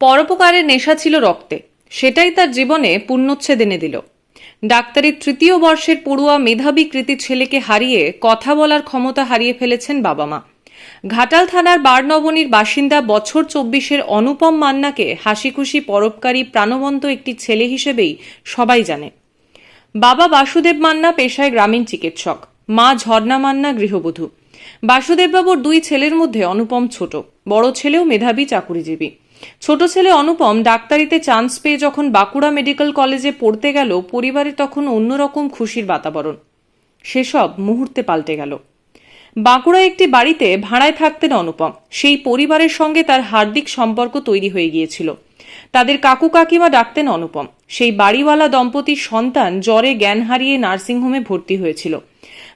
পরোপকারের নেশা ছিল রক্তে। সেটাই তার জীবনে পুণ্যচ্ছেদ এনে দিল। ডাক্তারের তৃতীয় বর্ষের পড়ুয়া মেধাবী কৃতি ছেলেকে হারিয়ে কথা বলার ক্ষমতা হারিয়ে ফেলেছেন বাবা মা ঘাটাল থানার বারনবনীর বাসিন্দা বছর চব্বিশের অনুপম মান্নাকে হাসিখুশি পরোপকারী প্রাণবন্ত একটি ছেলে হিসেবেই সবাই জানে। বাবা বাসুদেব মান্না পেশায় গ্রামীণ চিকিৎসক, মা ঝর্ণা মান্না গৃহবধূ। বাসুদেববাবুর দুই ছেলের মধ্যে অনুপম ছোট, বড় ছেলেও মেধাবী চাকুরিজীবী। ছোট ছেলে অনুপম ডাক্তারিতে চান্স পেয়ে যখন বাঁকুড়া মেডিকেল কলেজে পড়তে গেল, পরিবারে তখন অন্যরকম খুশির বাতাবরণ। সেসব মুহূর্তে পাল্টে গেল। বাঁকুড়া একটি বাড়িতে ভাড়ায় থাকতেন অনুপম। সেই পরিবারের সঙ্গে তার হার্দিক সম্পর্ক তৈরি হয়ে গিয়েছিল। তাদের কাকু কাকিমা ডাকতেন অনুপম। সেই বাড়িওয়ালা দম্পতির সন্তান জ্বরে জ্ঞান হারিয়ে নার্সিংহোমে ভর্তি হয়েছিল।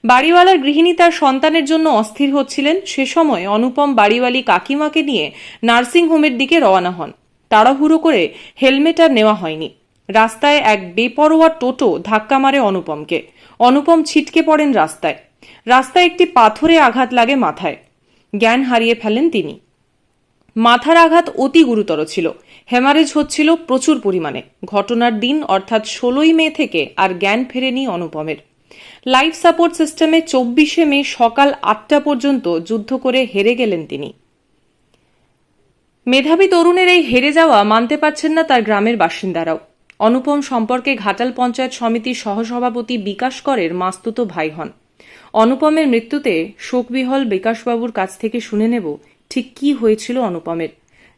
বাড়িওয়ালার গৃহিণী তার সন্তানের জন্য অস্থির হচ্ছিলেন। সে সময় অনুপম বাড়িওয়ালি কাকিমাকে নিয়ে নার্সিংহোমের দিকে রওনা হন। তাড়াহুড়ো করে হেলমেট আর নেওয়া হয়নি। রাস্তায় এক বেপরোয়া টোটো ধাক্কা মারে অনুপমকে। অনুপম ছিটকে পড়েন রাস্তায়। রাস্তায় একটি পাথরে আঘাত লাগে মাথায়। জ্ঞান হারিয়ে ফেলেন তিনি। মাথার আঘাত অতি গুরুতর ছিল। হেমারেজ হচ্ছিল প্রচুর পরিমাণে। ঘটনার দিন, অর্থাৎ ষোলোই মে থেকে আর জ্ঞান ফেরেনি অনুপমের। লাইফ সাপোর্ট সিস্টেমে চব্বিশে মে সকাল আটটা পর্যন্ত যুদ্ধ করে হেরে গেলেন তিনি। মেধাবী তরুণের এই হেরে যাওয়া মানতে পারছেন না তার গ্রামের বাসিন্দারাও। অনুপম সম্পর্কে ঘাটাল পঞ্চায়েত সমিতির সহসভাপতি বিকাশ করের মাস্তুত ভাই হন। অনুপমের মৃত্যুতে শোকবিহল বিকাশবাবুর কাছ থেকে শুনে নেব ঠিক কি হয়েছিল অনুপমের।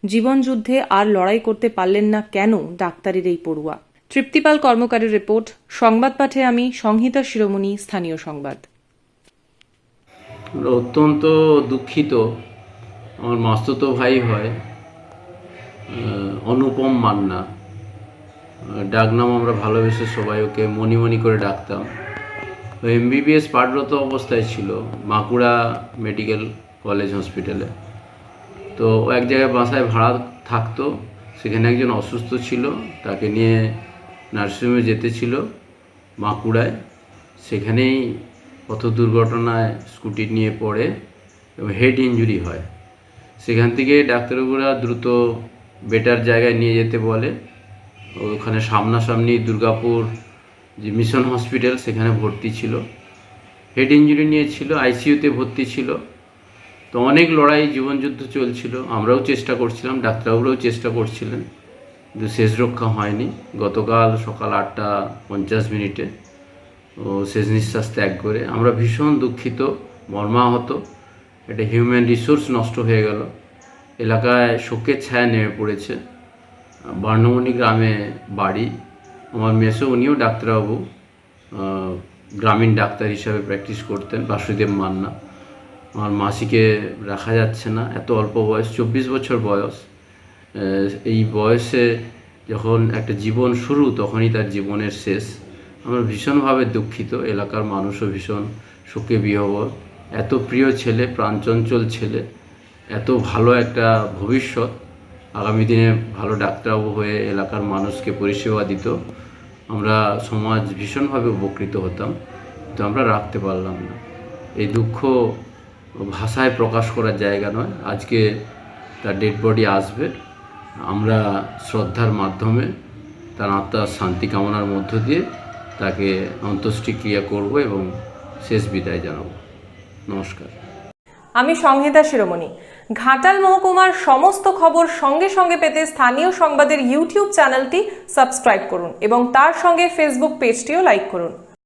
জীবনযুদ্ধে আর লড়াই করতে পারলেন না কেন ডাক্তারের এই পড়ুয়া? তৃপ্তিপাল কর্মকারের রিপোর্ট, সংবাদ পাঠে আমি সংহিতা শিরোমণি, স্থানীয় সংবাদ। অত্যন্ত দুঃখিত, আমার মাস্তুতো ভাই হয় অনুপম মান্না। ডাকনাম আমরা ভালোবেসে সবাই ওকে মণিমণি করে ডাকতাম। এমবিবিএস পাঠরত অবস্থায় ছিল বাঁকুড়া মেডিকেল কলেজ হসপিটালে। তো এক জায়গায় বাসায় ভাড়া থাকতো, সেখানে একজন অসুস্থ ছিল, তাকে নিয়ে নার্সিংহোমে যেতে ছিল বাঁকুড়ায়। সেখানেই পথ দুর্ঘটনায় স্কুটি নিয়ে পড়ে এবং হেড ইনজুরি হয়। সেখান থেকে ডাক্তারবাবুরা দ্রুত বেটার জায়গায় নিয়ে যেতে বলে। ওখানে সামনাসামনি দুর্গাপুর যে মিশন হসপিটাল, সেখানে ভর্তি ছিল। হেড ইনজুরি নিয়েছিল, আইসিইউতে ভর্তি ছিল। তো অনেক লড়াই, জীবনযুদ্ধ চলছিল। আমরাও চেষ্টা করছিলাম, ডাক্তারবাবুরাও চেষ্টা করছিলেন। কিন্তু শেষ রক্ষা হয়নি। গতকাল সকাল আটটা পঞ্চাশ মিনিটে ও শেষ নিঃশ্বাস ত্যাগ করে আমরা ভীষণ দুঃখিত, মর্মাহত। এটা হিউম্যান রিসোর্স নষ্ট হয়ে গেল। এলাকায় শোকের ছায়া নেমে পড়েছে। বার্ণমণি গ্রামে বাড়ি। আমার মেসো, উনিও ডাক্তারবাবু। গ্রামীণ ডাক্তার হিসাবে প্র্যাকটিস করতেন, বাসুদেব মান্না। আমার মাসিকে রাখা যাচ্ছে না, এত অল্প বয়স, চব্বিশ বছর বয়স। এই বয়সে যখন একটা জীবন শুরু, তখনই তার জীবনের শেষ। আমরা ভীষণভাবে দুঃখিত, এলাকার মানুষও ভীষণ শোকে বিহবল। এত প্রিয় ছেলে, প্রাণচঞ্চল ছেলে, এত ভালো একটা ভবিষ্যৎ। আগামী দিনে ভালো ডাক্তারবাবু হয়ে এলাকার মানুষকে পরিষেবা দিত। আমরা সমাজ ভীষণভাবে উপকৃত হতাম তো আমরা রাখতে পারলাম না। এই দুঃখ ভাষায় প্রকাশ করার জায়গা নয়। আজকে তার ডেড বডি আসবে। আমরা শ্রদ্ধার মাধ্যমে তার আত্মার শান্তি কামনার মধ্য দিয়ে তাকে অন্ত্যেষ্টিক্রিয়া করব এবং শেষ বিদায় জানাব। নমস্কার। আমি সংহিতা শিরোমণি। ঘাটাল মহকুমার সমস্ত খবর সঙ্গে সঙ্গে পেতে স্থানীয় সংবাদের ইউটিউব চ্যানেলটি সাবস্ক্রাইব করুন এবং তার সঙ্গে ফেসবুক পেজটিও লাইক করুন।